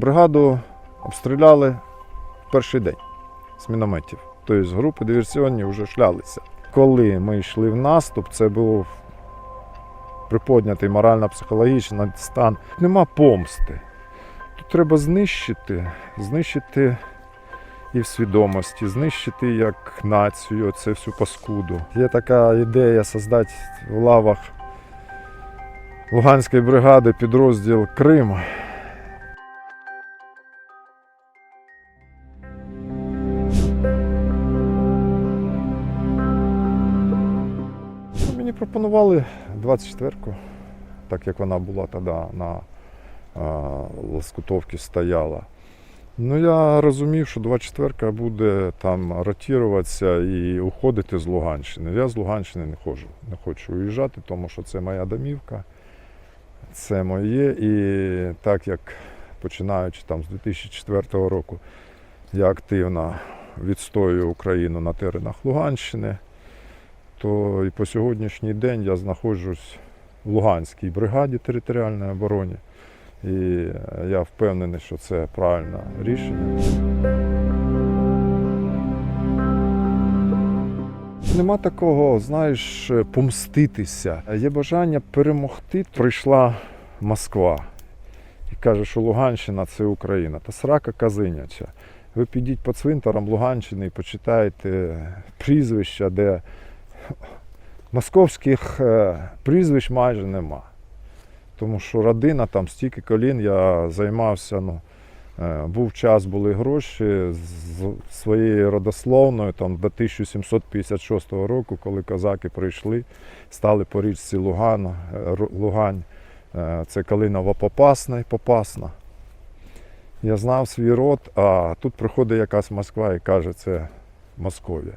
Бригаду обстріляли в перший день з мінометів. Тобто групи диверсіонні вже шлялися. Коли ми йшли в наступ, це був приподнятий морально-психологічний стан. Нема помсти. Тут треба знищити, знищити і в свідомості, знищити як націю, це всю паскуду. Є така ідея создати в лавах Луганської бригади підрозділ Крим. Пропонували 24-ку, так як вона була тоді на Лоскутовці стояла. Ну я розумів, що 24-ка буде там ротуватися і уходити з Луганщини. Я з Луганщини не ходжу, не хочу уїжджати, тому що це моя домівка, це моє. І так як починаючи там з 2004 року, я активно відстоюю Україну на теренах Луганщини то і по сьогоднішній день я знаходжусь в Луганській бригаді територіальної оборони. І я впевнений, що це правильне рішення. Нема такого, знаєш, помститися. Є бажання перемогти. Прийшла Москва і каже, що Луганщина це Україна. Та срака казиняча. Ви підіть по цвинтарам Луганщини і почитайте прізвища, де московських е, прізвищ майже нема. Тому що родина там стільки колін я займався. Ну, е, був час, були гроші з своєю родословною там, до 1756 року, коли козаки прийшли, стали по річці Луган, е, Лугань. Це Калинова Попасна і Попасна. Я знав свій род, а тут приходить якась Москва і каже, це Московія.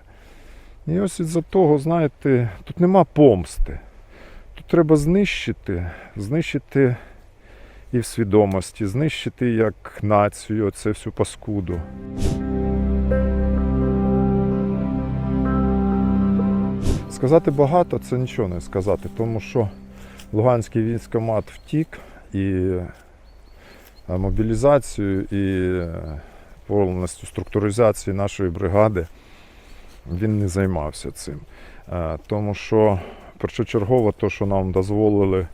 І ось із-за того, знаєте, тут нема помсти. Тут треба знищити, знищити і в свідомості, знищити як націю це всю паскуду. Сказати багато це нічого не сказати, тому що Луганський військомат втік і мобілізацію, і е, повністю структуризацію нашої бригади він не займався цим. Е, Тому що першочергово те, що нам дозволили, е,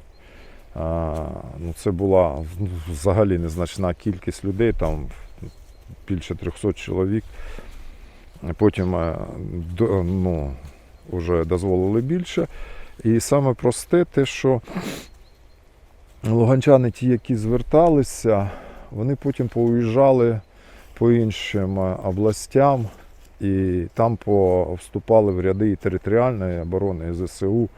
ну, це була взагалі незначна кількість людей, там більше 300 чоловік. Потім е, ну, вже дозволили більше. І саме просте те, що луганчани, ті, які зверталися, вони потім поуїжджали по іншим областям і там вступали в ряди територіальної оборони, і ЗСУ.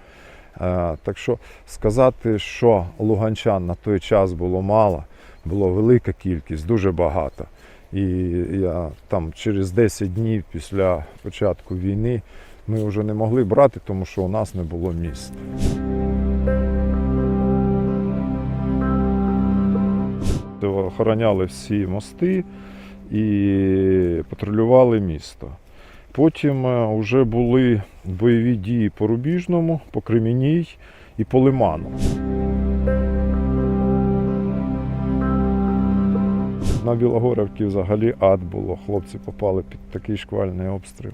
Е, Так що сказати, що луганчан на той час було мало, було велика кількість, дуже багато. І я там через 10 днів після початку війни ми вже не могли брати, тому що у нас не було міст. Охороняли всі мости і патрулювали місто. Потім вже були бойові дії по Рубіжному, по Кремінній і по Лиману. На Білогорівці взагалі ад було. Хлопці попали під такий шквальний обстріл.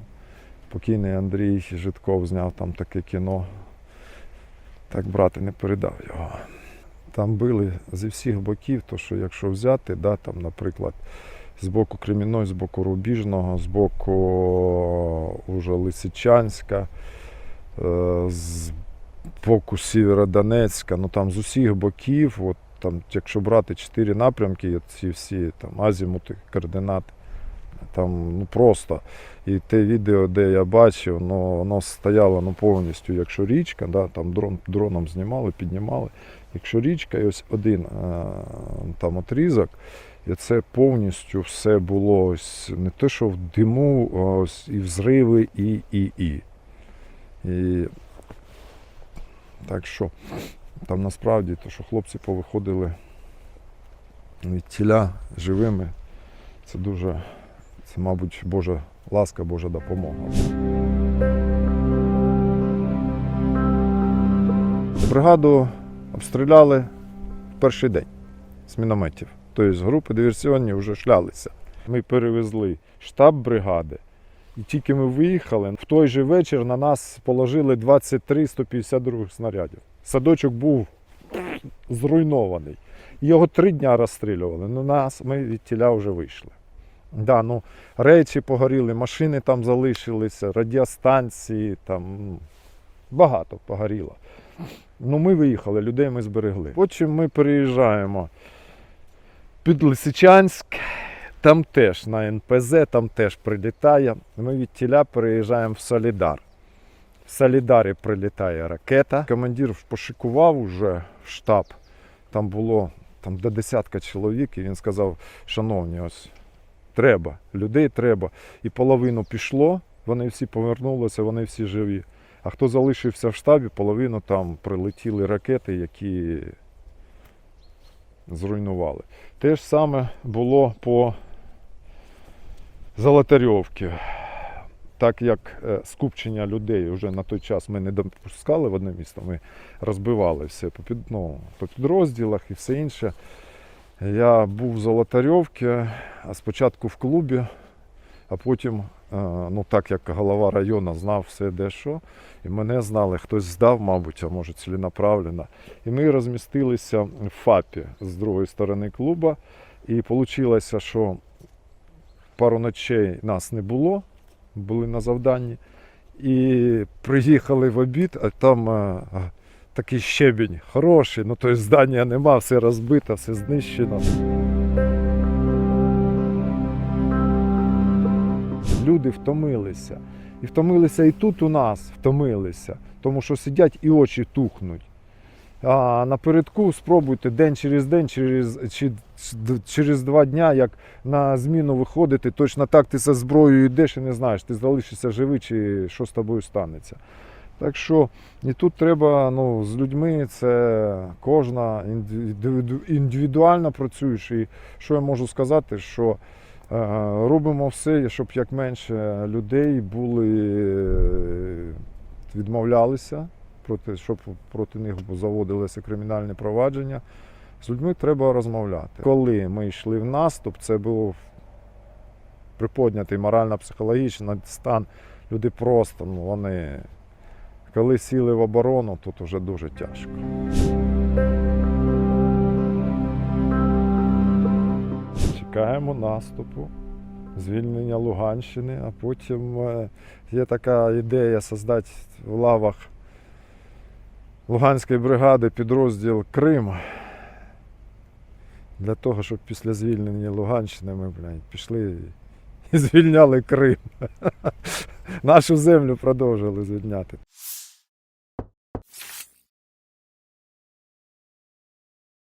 Покійний Андрій Житков зняв там таке кіно. Так брати не передав його. Там били зі всіх боків, то що якщо взяти, да, там, наприклад, з боку Кремінної, з боку Рубіжного, з боку уже Лисичанська, е, з боку Сєвєродонецька, ну там з усіх боків, от, там, якщо брати чотири напрямки, ці всі там, азімути, координати, там ну, просто. І те відео, де я бачив, ну, воно стояло ну, повністю, якщо річка, да, там дрон, дроном знімали, піднімали. Якщо річка, і ось один е, там отрізок, і це повністю все було ось не те, що в диму, ось і взриви, і, і, і. І так що там насправді, то, що хлопці повиходили від тіля живими, це дуже, це, мабуть, Божа ласка, Божа допомога. Бригаду обстріляли в перший день з мінометів. тобто групи диверсіонні вже шлялися. Ми перевезли штаб бригади. І тільки ми виїхали, в той же вечір на нас положили 23 152 снарядів. Садочок був зруйнований. Його три дня розстрілювали. На нас ми від тіля вже вийшли. Да, ну, речі погоріли, машини там залишилися, радіостанції, там ну, багато погоріло. Ну, ми виїхали, людей ми зберегли. Потім ми переїжджаємо під Лисичанськ, там теж на НПЗ, там теж прилітає. Ми від тіля переїжджаємо в Солідар. В Солідарі прилітає ракета. Командир пошикував уже штаб. Там було там, до десятка чоловік, і він сказав: шановні, ось треба, людей треба. І половину пішло, вони всі повернулися, вони всі живі. А хто залишився в штабі, половину там прилетіли ракети, які зруйнували. Те ж саме було по Золотарьовці. Так як е, скупчення людей вже на той час ми не допускали в одне місто, ми розбивали все по, під, ну, по підрозділах і все інше. Я був в Золотарьовці, спочатку в клубі, а потім, е, ну так як голова району знав все де що, і мене знали, хтось здав, мабуть, а може ціленаправленно. І ми розмістилися в ФАПі з другої сторони клуба. І вийшло, що пару ночей нас не було, були на завданні. І приїхали в обід, а там е, такий щебінь хороший, ну тобто здання нема, все розбито, все знищено. Люди втомилися. І втомилися і тут у нас втомилися, тому що сидять і очі тухнуть. А напередку спробуйте день через день, через, чи, через два дня, як на зміну виходити, точно так ти зі зброєю йдеш і не знаєш, ти залишишся живий чи що з тобою станеться. Так що і тут треба ну, з людьми, це кожна індивідуально працюєш. І що я можу сказати, що е, робимо все, щоб як менше людей були, е, відмовлялися, проти, щоб проти них заводилося кримінальне провадження. З людьми треба розмовляти. Коли ми йшли в наступ, це був приподнятий морально-психологічний стан. Люди просто, ну вони, коли сіли в оборону, тут вже дуже тяжко. Чекаємо наступу, звільнення Луганщини, а потім е, є така ідея создати в лавах Луганської бригади підрозділ Крим. Для того, щоб після звільнення Луганщини ми блядь, пішли і звільняли Крим. Нашу землю продовжили звільняти.